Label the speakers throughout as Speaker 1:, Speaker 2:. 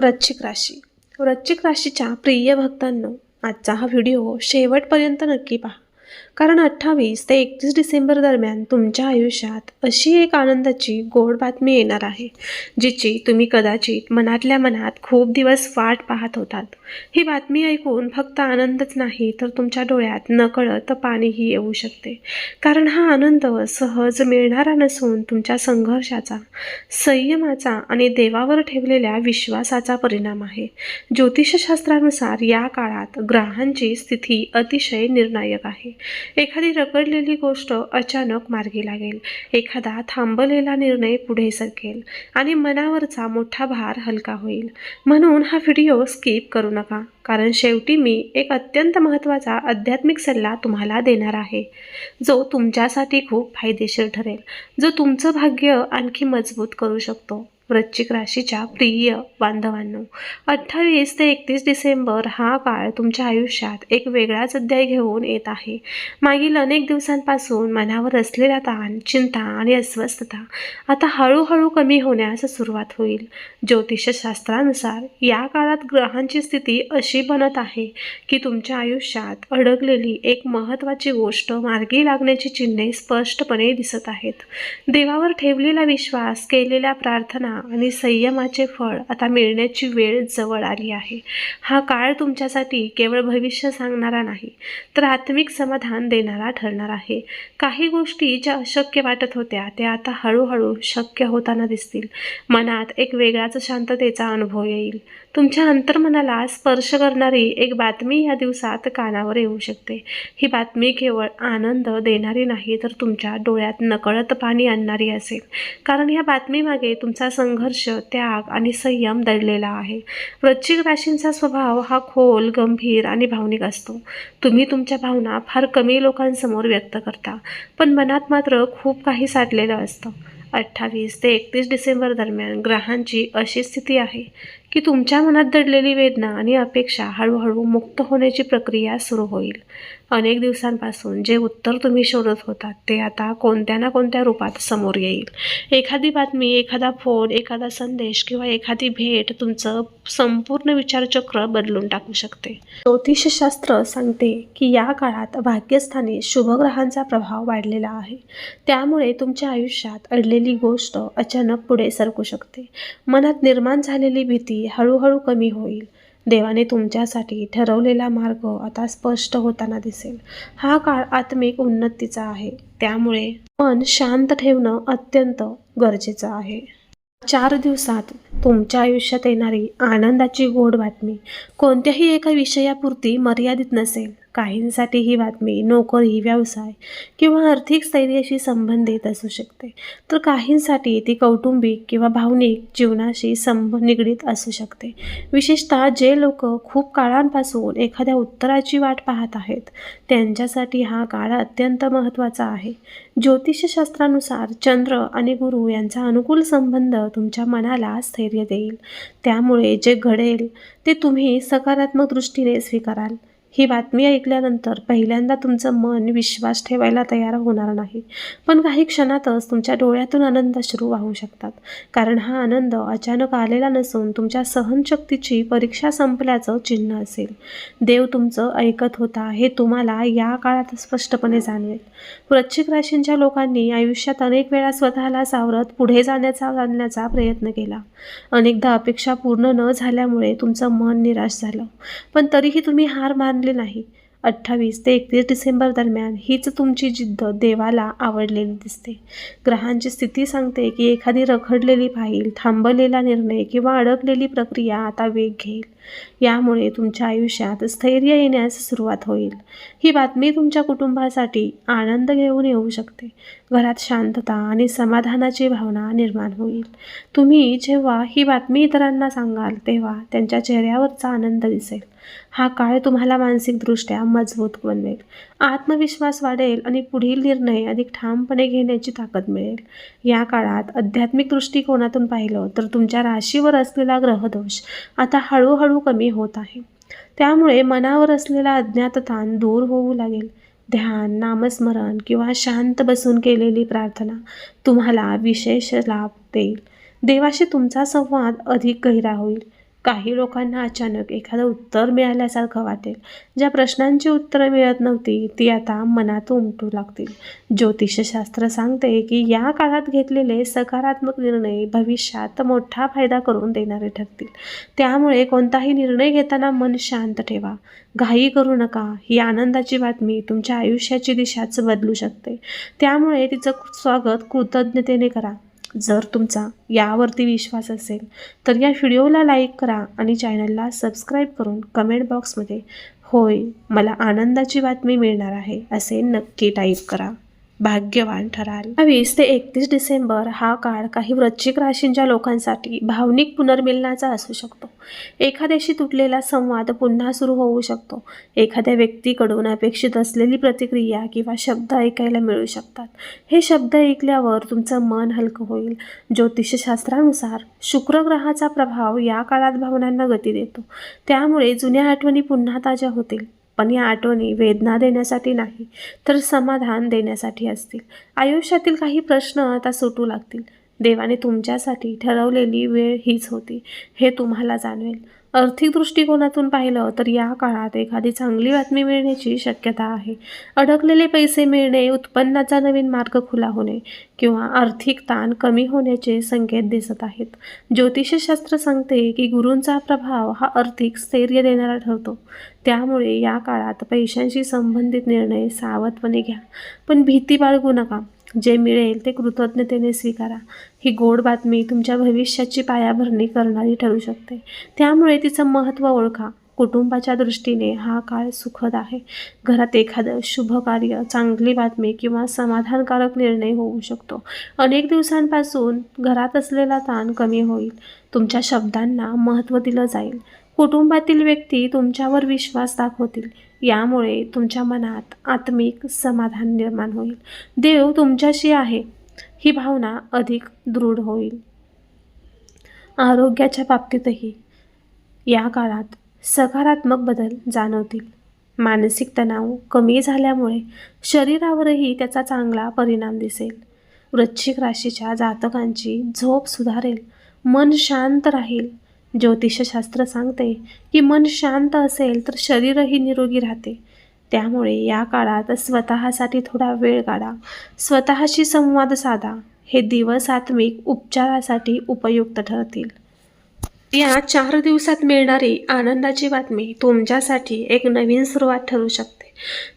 Speaker 1: वृश्चिक राशी. वृश्चिक राशीच्या प्रिय भक्तांनो आजचा हा व्हिडिओ शेवटपर्यंत नक्की पहा. कारण अठ्ठावीस ते एकतीस डिसेंबर दरम्यान तुमच्या आयुष्यात अशी एक आनंदाची गोड बातमी येणार आहे जिची तुम्ही कदाचित मनातल्या मनात खूप दिवस वाट पाहत होतात. ही बातमी ऐकून फक्त आनंदच नाही तर तुमच्या डोळ्यात नकळत पाणीही येऊ शकते. कारण हा आनंद सहज मिळणारा नसून तुमच्या संघर्षाचा संयमाचा आणि देवावर ठेवलेल्या विश्वासाचा परिणाम आहे. ज्योतिषशास्त्रानुसार या काळात ग्रहांची स्थिती अतिशय निर्णायक आहे. एखादी रखडलेली गोष्ट अचानक मार्गी लागेल. एखादा थांबलेला निर्णय पुढे सरकेल आणि मनावरचा मोठा भार हलका होईल. म्हणून हा व्हिडिओ स्किप करू नका कारण शेवटी मी एक अत्यंत महत्त्वाचा आध्यात्मिक सल्ला तुम्हाला देणार आहे. जो तुमच्यासाठी खूप फायदेशीर ठरेल. जो तुमचं भाग्य आणखी मजबूत करू शकतो. वृश्चिक राशीच्या प्रिय बांधवांनो अठ्ठावीस ते एकतीस डिसेंबर हा काळ तुमच्या आयुष्यात एक वेगळाच अध्याय घेऊन येत आहे. मागील अनेक दिवसांपासून मनावर असलेला ताण चिंता आणि अस्वस्थता आता हळूहळू कमी होण्यास सुरुवात होईल. ज्योतिषशास्त्रानुसार या काळात ग्रहांची स्थिती अशी बनत आहे की तुमच्या आयुष्यात अडकलेली एक महत्त्वाची गोष्ट मार्गी लागण्याची चिन्हे स्पष्टपणे दिसत आहेत. देवावर ठेवलेला विश्वास केलेल्या प्रार्थना आणि संयमाचे फळ आता मिळण्याची वेळ जवळ आली आहे. हा काळ तुमच्यासाठी केवळ भविष्य सांगणारा नाही तर आत्मिक समाधान देणारा ठरणार आहे. काही गोष्टी ज्या अशक्य वाटत होत्या त्या आता हळूहळू शक्य होताना दिसतील. मनात एक वेगळाच शांततेचा अनुभव येईल. तुमच्या अंतर्मनाला स्पर्श करणारी एक बातमी या दिवसात कानावर येऊ शकते. ही बातमी केवळ आनंद देणारी नाही तर तुमच्या डोळ्यात नकळत पाणी आणणारी असेल. कारण या बातमीमागे तुमचा संघर्ष त्याग आणि संयम दडलेला आहे. वृश्चिक राशींचा स्वभाव हा खोल गंभीर आणि भावनिक असतो. तुम्ही तुमच्या भावना फार कमी लोकांसमोर व्यक्त करता पण मनात मात्र खूप काही साठलेलं असतं. अठ्ठावीस ते एकतीस डिसेंबर दरम्यान ग्रहांची अशी स्थिती आहे. की तुमच्या मनात दडलेली वेदना आणि अपेक्षा हळूहळू मुक्त होण्याची प्रक्रिया सुरू होईल. अनेक दिवसांपासून जे उत्तर तुम्ही शोधत होतात ते आता कोणत्या ना कोणत्या रूपात समोर येईल. एखादी बातमी एखादा फोन एखादा संदेश किंवा एखादी भेट तुमचं संपूर्ण विचारचक्र बदलून टाकू शकते. ज्योतिषशास्त्र सांगते की या काळात भाग्यस्थानी शुभग्रहांचा प्रभाव वाढलेला आहे. त्यामुळे तुमच्या आयुष्यात अडलेली गोष्ट अचानक पुढे सरकू शकते. मनात निर्माण झालेली भीती हळूहळू कमी होईल. देवाने तुमच्यासाठी ठरवलेला मार्ग आता स्पष्ट होताना दिसेल. हा काळ आत्मिक उन्नतीचा आहे. त्यामुळे मन शांत ठेवणं अत्यंत गरजेचं आहे. चार दिवसात तुमच्या आयुष्यात येणारी आनंदाची गोड बातमी. कोणत्याही एका विषयापुरती मर्यादित नसेल. काहींसाठी ही बातमी नोकरी व्यवसाय किंवा आर्थिक स्थैर्याशी संबंधित असू शकते. तर काहींसाठी ती कौटुंबिक किंवा भावनिक जीवनाशी संब निगडीत असू शकते. विशेषतः जे लोक खूप काळांपासून एखाद्या उत्तराची वाट पाहत आहेत त्यांच्यासाठी हा काळ अत्यंत महत्त्वाचा आहे. ज्योतिषशास्त्रानुसार चंद्र आणि गुरु यांचा अनुकूल संबंध तुमच्या मनाला स्थैर्य देईल. त्यामुळे जे घडेल ते तुम्ही सकारात्मक दृष्टीने स्वीकाराल. ही बातमी ऐकल्यानंतर पहिल्यांदा तुमचं मन विश्वास ठेवायला तयार होणार नाही. पण काही क्षणातच तुमच्या डोळ्यातून आनंदाश्रू वाहू शकतात. कारण हा आनंद अचानक आलेला नसून तुमच्या सहनशक्तीची परीक्षा संपल्याचं चिन्ह असेल. देव तुमचं ऐकत होता हे तुम्हाला या काळात स्पष्टपणे जाणवेल. वृश्चिक राशींच्या लोकांनी आयुष्यात अनेक वेळा स्वतःला सावरत पुढे जाण्याचा जाणण्याचा प्रयत्न केला. अनेकदा अपेक्षा पूर्ण न झाल्यामुळे तुमचं मन निराश झालं. पण तरीही तुम्ही हार मानले नाही. अठ्ठावीस ते एकतीस डिसेंबर दरम्यान हीच तुमची जिद्द देवाला आवडलेली दिसते. ग्रहांची स्थिती सांगते की एखादी रखडलेली फाईल थांबलेला निर्णय किंवा अडकलेली प्रक्रिया आता वेग घेईल. यामुळे तुमच्या आयुष्यात स्थैर्य येण्यास सुरुवात होईल. ही बातमी तुमच्या कुटुंबासाठी आनंद घेऊन येऊ शकते. घरात शांतता आणि समाधानाची भावना निर्माण होईल. तुम्ही जेव्हा ही बातमी इतरांना सांगाल तेव्हा त्यांच्या चेहऱ्यावरचा आनंद दिसेल. हा काळ तुम्हाला मानसिकदृष्ट्या मजबूत बनवेल. आत्मविश्वास वाढेल आणि पुढील निर्णय अधिक ठामपणे घेण्याची ताकद मिळेल. या काळात आध्यात्मिक दृष्टिकोनातून पाहिलं तर तुमच्या राशीवर असलेला ग्रहदोष आता हळूहळू कमी होत आहे. त्यामुळे मनावर असलेला अज्ञात ताण दूर होऊ लागेल. ध्यान नामस्मरण किंवा शांत बसून केलेली प्रार्थना तुम्हाला विशेष लाभ देईल. देवाशी तुमचा संवाद अधिक गहिरा होईल. काही लोकांना अचानक एखादं उत्तर मिळाल्यासारखं वाटेल. ज्या प्रश्नांची उत्तरं मिळत नव्हती ती आता मनात उमटू लागतील. ज्योतिषशास्त्र सांगते की या काळात घेतलेले सकारात्मक निर्णय भविष्यात मोठा फायदा करून देणारे ठरतील. त्यामुळे कोणताही निर्णय घेताना मन शांत ठेवा. घाई करू नका. ही आनंदाची बातमी तुमच्या आयुष्याची दिशाच बदलू शकते. त्यामुळे तिचं स्वागत कृतज्ञतेने करा. जर तुमचा यावरती विश्वास असेल तर या व्हिडिओला लाईक करा आणि चॅनलला सबस्क्राईब करून कमेंट बॉक्समध्ये होय मला आनंदाची बातमी मिळणार आहे असे नक्की टाईप करा. भाग्यवान ठराल. वीस ते एकतीस डिसेंबर हा काळ काही वृश्चिक राशींच्या लोकांसाठी भावनिक पुनर्मिलनाचा असू शकतो. एखाद्याशी तुटलेला संवाद पुन्हा सुरू होऊ शकतो. एखाद्या व्यक्तीकडून अपेक्षित असलेली प्रतिक्रिया किंवा शब्द ऐकायला मिळू शकतात. हे शब्द ऐकल्यावर तुमचं मन हलकं होईल. ज्योतिषशास्त्रानुसार शुक्र ग्रहाचा प्रभाव या काळात भावनांना गती देतो. त्यामुळे जुन्या आठवणी पुन्हा ताज्या होतील. पण या आठवणी वेदना देण्यासाठी नाही तर समाधान देण्यासाठी असतील. आयुष्यातील काही प्रश्न आता सुटू लागतील. देवाने तुमच्यासाठी ठरवलेली वेळ हीच होती हे तुम्हाला जाणवेल. आर्थिक दृष्टिकोनातून पाहिलं तर या काळात एखादी चांगली बातमी मिळण्याची शक्यता आहे. अडकलेले पैसे मिळणे उत्पन्नाचा नवीन मार्ग खुला होणे किंवा आर्थिक ताण कमी होण्याचे संकेत दिसत आहेत. ज्योतिषशास्त्र सांगते की गुरूंचा प्रभाव हा आर्थिक स्थैर्य देणारा ठरतो. त्यामुळे या काळात पैशांशी संबंधित निर्णय सावधपणे घ्या. पण भीती बाळगू नका. जे मिळेल ते कृतज्ञतेने स्वीकारा. ही गोड बातमी तुमच्या भविष्याची पायाभरणी करणारी ठरू शकते. त्यामुळे तिचं महत्त्व ओळखा. कुटुंबाच्या दृष्टीने हा काळ सुखद आहे. घरात एखादं शुभ कार्य चांगली बातमी किंवा समाधानकारक निर्णय होऊ शकतो. अनेक दिवसांपासून घरात असलेला ताण कमी होईल. तुमच्या शब्दांना महत्त्व दिलं जाईल. कुटुंबातील व्यक्ती तुमच्यावर विश्वास दाखवतील. यामुळे तुमच्या मनात आत्मिक समाधान निर्माण होईल. देव तुमच्याशी आहे. ही भावना अधिक दृढ होईल. आरोग्याच्या बाबतीतही या काळात सकारात्मक बदल जाणवतील. मानसिक तणाव कमी झाल्यामुळे शरीरावरही त्याचा चांगला परिणाम दिसेल. वृश्चिक राशीच्या जातकांची झोप सुधारेल. मन शांत राहील. ज्योतिषशास्त्र सांगते की मन शांत असेल तर शरीरही निरोगी राहते. त्यामुळे या काळात स्वतःसाठी थोडा वेळ काढा. स्वतःशी संवाद साधा. हे दिवस आत्मिक उपचारासाठी उपयुक्त ठरतील. या चार दिवसात मिळणारी आनंदाची बातमी तुमच्यासाठी एक नवीन सुरुवात ठरू शकते.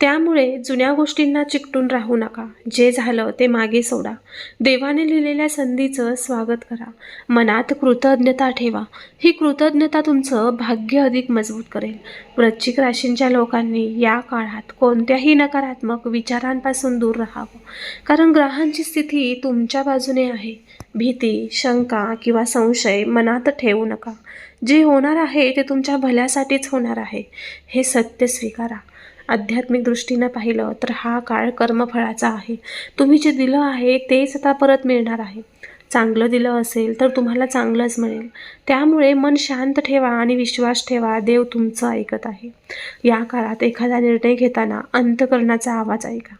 Speaker 1: त्यामुळे जुन्या गोष्टींना चिकटून राहू नका. जे झालं ते मागे सोडा. देवाने लिहिलेल्या संधीचं स्वागत करा. मनात कृतज्ञता ठेवा. ही कृतज्ञता तुमचं भाग्य अधिक मजबूत करेल. वृश्चिक राशींच्या लोकांनी या काळात कोणत्याही नकारात्मक विचारांपासून दूर राहावं. कारण ग्रहांची स्थिती तुमच्या बाजूने आहे. भीती शंका किंवा संशय मनात ठेवू नका. जे होणार आहे ते तुमच्या भल्यासाठीच होणार आहे. हे सत्य स्वीकारा. आध्यात्मिक दृष्टीनं पाहिलं तर हा काळ कर्मफळाचा आहे. तुम्ही जे दिलं आहे तेच आता परत मिळणार आहे. चांगलं दिलं असेल तर तुम्हाला चांगलंच मिळेल. त्यामुळे मन शांत ठेवा आणि विश्वास ठेवा देव तुमचं ऐकत आहे. या काळात एखादा निर्णय घेताना अंतकरणाचा आवाज ऐका.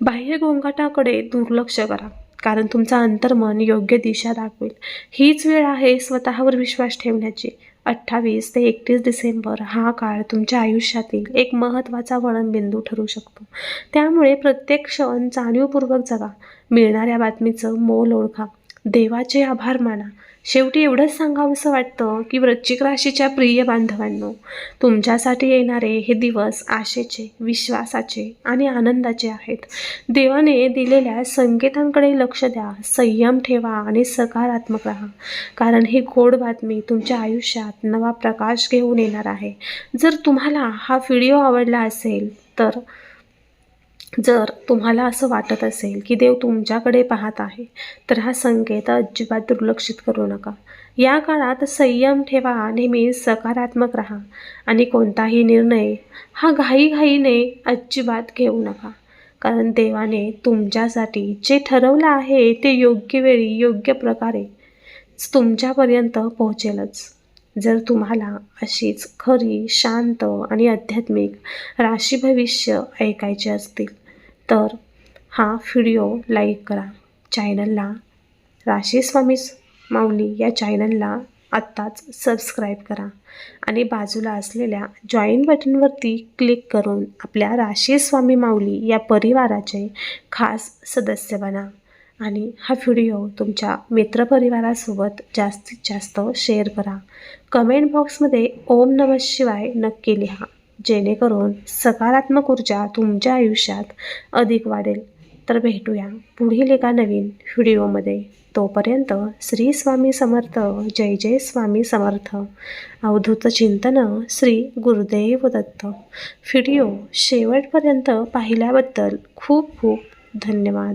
Speaker 1: बाह्य गोंगाटाकडे दुर्लक्ष करा कारण तुमचं अंतर्मन योग्य दिशा दाखवेल. हीच वेळ आहे स्वतःवर विश्वास ठेवण्याची. अठ्ठावीस ते एकतीस डिसेंबर हा काळ तुमच्या आयुष्यातील एक महत्त्वाचा वळणबिंदू ठरू शकतो. त्यामुळे प्रत्येक क्षण जाणीवपूर्वक जगा. मिळणाऱ्या बातमीचं मोल ओळखा. देवाचे आभार माना. शेवटी एवढंच सांगावंसं वाटतं की वृश्चिक राशीच्या प्रिय बांधवांनो तुमच्यासाठी येणारे हे दिवस आशेचे विश्वासाचे आणि आनंदाचे आहेत. देवाने दिलेल्या संकेतांकडे लक्ष द्या संयम ठेवा आणि सकारात्मक राहा. कारण ही गोड बातमी तुमच्या आयुष्यात नवा प्रकाश घेऊन येणार आहे. जर तुम्हाला हा व्हिडिओ आवडला असेल तर जर तुम्हाला असं वाटत असेल की देव तुमच्याकडे पाहत आहे तर हा संकेत अजिबात दुर्लक्षित करू नका. या काळात संयम ठेवा नेहमी सकारात्मक राहा आणि कोणताही निर्णय हा घाईघाईने अजिबात घेऊ नका. कारण देवाने तुमच्यासाठी जे ठरवलं आहे ते योग्य वेळी योग्य प्रकारे तुमच्यापर्यंत पोहोचेलच. जर तुम्हाला अशीच खरी शांत आणि आध्यात्मिक राशी भविष्य ऐकायचे असतील तर हा व्हिडिओ लाईक करा. चॅनलला राशी स्वामी माऊली या चॅनलला आत्ताच सबस्क्राईब करा. आणि बाजूला असलेल्या जॉईन बटनवरती क्लिक करून आपल्या राशी स्वामी माऊली या परिवाराचे खास सदस्य बना. आणि हा व्हिडिओ तुमच्या मित्रपरिवारासोबत जास्तीत जास्त शेअर करा. कमेंट बॉक्समध्ये ओम नमः शिवाय नक्की लिहा. जेणेकरून सकारात्मक ऊर्जा तुमच्या आयुष्यात अधिक वाढेल. तर भेटूया पुढील एका नवीन व्हिडिओमध्ये. तोपर्यंत श्री स्वामी समर्थ जय जय स्वामी समर्थ. अवधूत चिंतन श्री गुरुदेव दत्त. व्हिडिओ शेवटपर्यंत पाहिल्याबद्दल खूप खूप धन्यवाद.